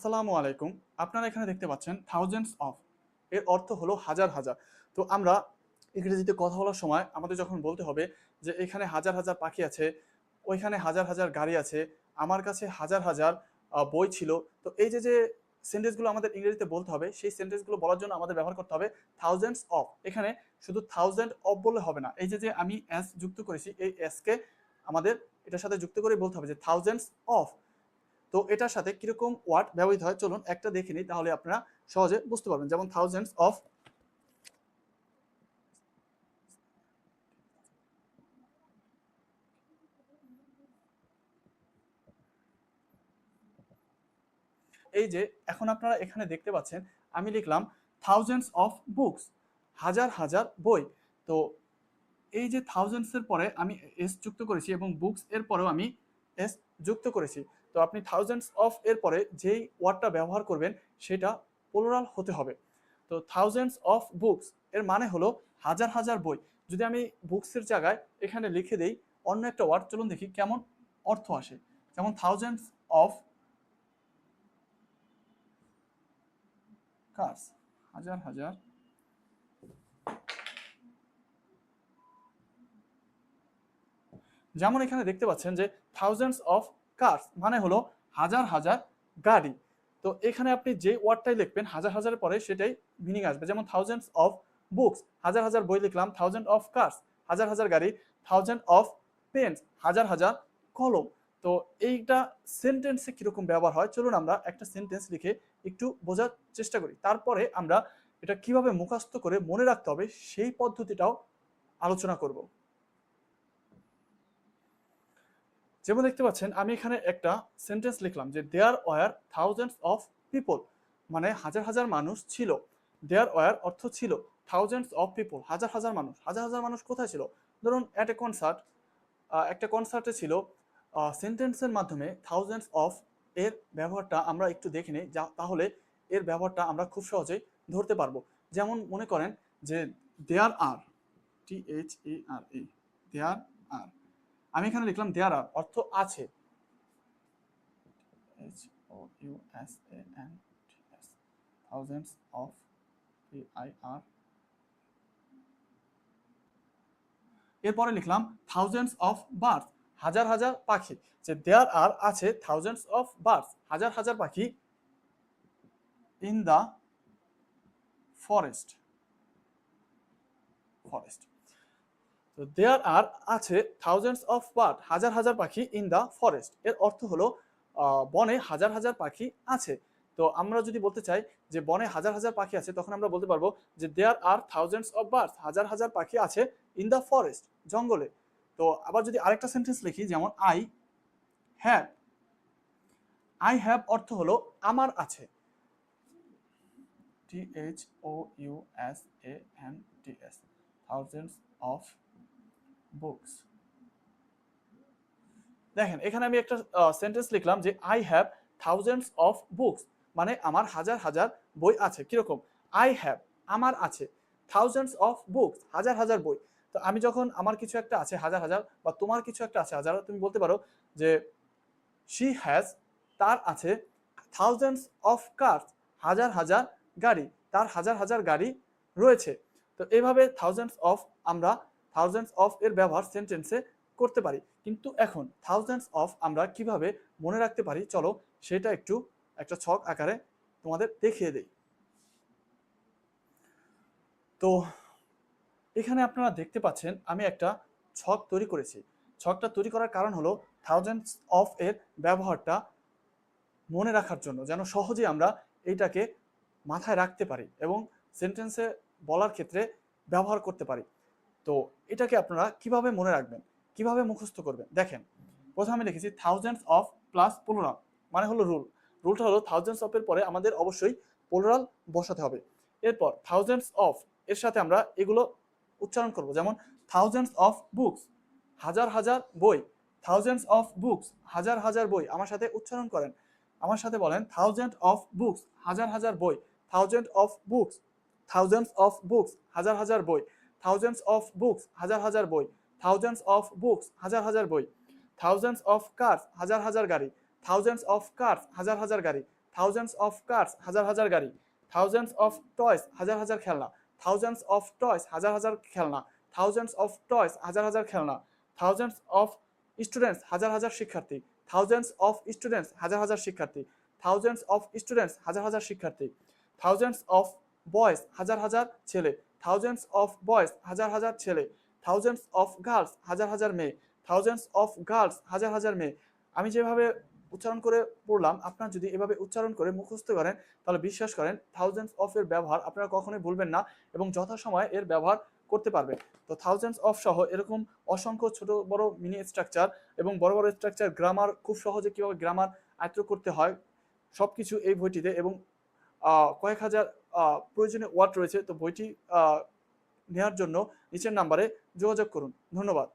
আসসালামু আলাইকুম। আপনারা এখানে দেখতে পাচ্ছেন থাউজেন্ডস অফ এর অর্থ হলো হাজার হাজার। তো আমরা ইংরেজিতে কথা বলার সময় আমাদের যখন বলতে হবে যে এখানে হাজার হাজার পাখি আছে, ওইখানে হাজার হাজার গাড়ি আছে, আমার কাছে হাজার হাজার বই ছিল। তো এই যে যে সেন্টেন্সগুলো আমাদের ইংরেজিতে বলতে হবে, সেই সেন্টেন্সগুলো বলার জন্য আমাদের ব্যবহার করতে হবে থাউজেন্ডস অফ এখানে শুধু থাউজেন্ড অফ বললে হবে না। এই যে যে আমি এস যুক্ত করেছি, এই এসকে আমাদের এটার সাথে যুক্ত করে বলতে হবে যে থাউজেন্ডস অফ তো এটার সাথে কীরকম ওয়ার্ড ব্যবহৃত হয়? চলুন একটা দেখে নিই, তাহলে আপনারা সহজে বুঝতে পারবেন। যেমন থাউজেন্ডস অফ এই যে, এখন আপনারা এখানে দেখতে পাচ্ছেন, আমি লিখলাম থাউজেন্ডস অফ বুকস হাজার হাজার বই। তো এই যে থাউজেন্ডস এর পরে আমি এস যুক্ত করেছি এবং বুকস এর পরেও আমি এস যুক্ত করেছি। তো আপনি থাউজেন্ডস অফ এর পরে যেই ওয়ার্ডটা ব্যবহার করবেন, সেটা পোলোরাল হতে হবে। তো থাউজেন্ডস অফ বুকস এর মানে হলো হাজার হাজার বই। যদি আমি বুকসের জায়গায় এখানে লিখে দেই, অন্য একটা ওয়ার্ড চলুন দেখি কেমন অর্থ আসে। যেমন থাউজেন্ডস অফ কার্স হাজার হাজার যেমন এখানে দেখতে পাচ্ছেন যে থাউজেন্ডস অফ কার্স মানে হলো হাজার হাজার গাড়ি। তো এখানে আপনি যে ওয়ার্ডটাই লিখবেন, হাজার হাজারের পরে সেটাই মিনিং আসবে। যেমন থাউজেন্ডস অফ বুকস হাজার হাজার বই লিখলাম থাউজেন্ড অফ কার্স হাজার হাজার গাড়ি থাউজেন্ড অফ পেন্স হাজার হাজার কলম। তো এইটা সেন্টেন্সে কীরকম ব্যবহার হয়? চলুন আমরা একটা সেন্টেন্স লিখে একটু বোঝার চেষ্টা করি। তারপরে আমরা এটা কীভাবে মুখস্থ করে মনে রাখতে হবে সেই পদ্ধতিটাও আলোচনা করব। যেমন দেখতে পাচ্ছেন, আমি এখানে একটা সেন্টেন্স লিখলাম যে there were thousands of people মানে হাজার হাজার মানুষ ছিল। দেয়ার ওয়ার অর্থ ছিল থাউজেন্ডস অফ পিপল হাজার হাজার মানুষ। হাজার হাজার মানুষ কোথায় ছিল? ধরুন অ্যাট এ কনসার্ট একটা কনসার্টে ছিল সেন্টেন্সের মাধ্যমে থাউজেন্ডস অফ এর ব্যবহারটা আমরা একটু দেখে নিই, যা, তাহলে এর ব্যবহারটা আমরা খুব সহজেই ধরতে পারব। যেমন মনে করেন যে there R T H A আর এ দেয়ার আর আমি এখানে লিখলাম দেয়ার আর অর্থ আছে। এরপরে লিখলাম থাউজেন্ডস অফ বার্ডস হাজার হাজার পাখি। যে দেয়ার আর আছে থাউজেন্ডস অফ বার্ডস হাজার হাজার পাখি ইন দ্য ফরেস্ট ফরেস্ট তো দেয়ার আর আছে থাউজেন্ডস অফ বার্ড হাজার হাজার পাখি ইন দ্য ফরেস্ট এর অর্থ হলো বনে হাজার হাজার পাখি আছে। তো আমরা যদি বলতে চাই যে বনে হাজার হাজার পাখি আছে, তখন আমরা বলতে পারব যে there are thousands of birds হাজার হাজার পাখি আছে ইন দ্য ফরেস্ট জঙ্গলে। তো আবার যদি আরেকটা সেন্টেন্স লিখি, যেমন আই হ্যাভ আই হ্যাভ অর্থ হলো আমার আছে। T H O U S A N D S thousands of books দেখেন, এখানে আমি একটা সেন্টেন্স লিখলাম যে I have thousands of books মানে আমার হাজার হাজার বই আছে, কীরকম? আই হ্যাভ আমার আছে থাউজেন্ডস অফ বুকস হাজার হাজার বই। তো আমি যখন আমার কিছু একটা আছে, হাজার হাজার, বা তোমার কিছু একটা আছে, হাজার, তুমি বলতে পারো যে শি হ্যাজ তার আছে থাউজেন্ডস অফ কার্স হাজার হাজার গাড়ি, তার হাজার হাজার গাড়ি রয়েছে। তো এভাবে থাউজেন্ডস অফ আমরা থাউজেন্ডস অফ এর ব্যবহার সেন্টেন্সে করতে পারি। কিন্তু এখন থাউজেন্ডস অফ আমরা কীভাবে মনে রাখতে পারি? চলো সেটা একটু একটা ছক আকারে তোমাদের দেখিয়ে দেই। তো এখানে আপনারা দেখতে পাচ্ছেন আমি একটা ছক তৈরি করেছি। ছকটা তৈরি করার কারণ হলো থাউজেন্ডস অফ এর ব্যবহারটা মনে রাখার জন্য, যেন সহজেই আমরা এইটাকে মাথায় রাখতে পারি এবং সেন্টেন্সে বলার ক্ষেত্রে ব্যবহার করতে পারি। তো এটাকে আপনারা কীভাবে মনে রাখবেন? কীভাবে মুখস্থ করবেন? দেখেন, প্রথমে আমি থাউজেন্ডস অফ প্লাস পোলোরাল মানে হলো রুল রুলটা হলো থাউজেন্ডস অফের পরে আমাদের অবশ্যই পোলোরাল বসাতে হবে। এরপর থাউজেন্ডস অফ এর সাথে আমরা এগুলো উচ্চারণ করব। যেমন থাউজেন্ডস অফ বুকস হাজার হাজার বই থাউজেন্ডস অফ বুকস হাজার হাজার বই, আমার সাথে উচ্চারণ করেন। আমার সাথে বলেন থাউজেন্ড অফ বুকস হাজার হাজার বই thousand of books thousands of books হাজার হাজার বই। থাউজেন্ডস অফ বুকস হাজার হাজার বই থাউজেন্ডস অফ বুকস হাজার হাজার বই থাউজেন্ডস অফ কার্স হাজার হাজার গাড়ি থাউজেন্ডস অফ কার্স হাজার হাজার গাড়ি থাউজেন্ডস অফ কার্স হাজার হাজার গাড়ি থাউজেন্ডস অফ টয়স হাজার হাজার খেলনা থাউজেন্ডস অফ টয়স হাজার হাজার খেলনা থাউজেন্ডস অফ টয়স হাজার হাজার খেলনা থাউজেন্ডস অফ স্টুডেন্টস হাজার হাজার শিক্ষার্থী থাউজেন্ডস অফ স্টুডেন্টস হাজার হাজার শিক্ষার্থী থাউজেন্ডস অফ স্টুডেন্টস হাজার হাজার শিক্ষার্থী থাউজেন্ডস অফ বয়েজ হাজার হাজার ছেলে থাউজেন্ডস অফ বয়েজ হাজার হাজার ছেলে। থাউজেন্ডস অফ গার্লস হাজার হাজার মেয়ে। থাউজেন্ডস অফ গার্লস হাজার হাজার মেয়ে। আমি যেভাবে উচ্চারণ করে পড়লাম, আপনার যদি এভাবে উচ্চারণ করে মুখস্থ করেন, তাহলে বিশ্বাস করেন থাউজেন্ডস অফ এর ব্যবহার আপনারা কখনোই ভুলবেন না এবং যথাসময়ে এর ব্যবহার করতে পারবে তো থাউজেন্ডস অফ সহ এরকম অসংখ্য ছোট, বড় মিনি স্ট্রাকচার এবং বড় বড় স্ট্রাকচার গ্রামার খুব সহজে কীভাবে গ্রামার আয়ত্ত করতে হয় সব কিছু এই বইটিতে এবং কয়েক হাজার প্রয়োজনীয় ওয়ার্ড রয়েছে তো বইটি নেওয়ার জন্য নিচের নাম্বারে যোগাযোগ করুন। ধন্যবাদ।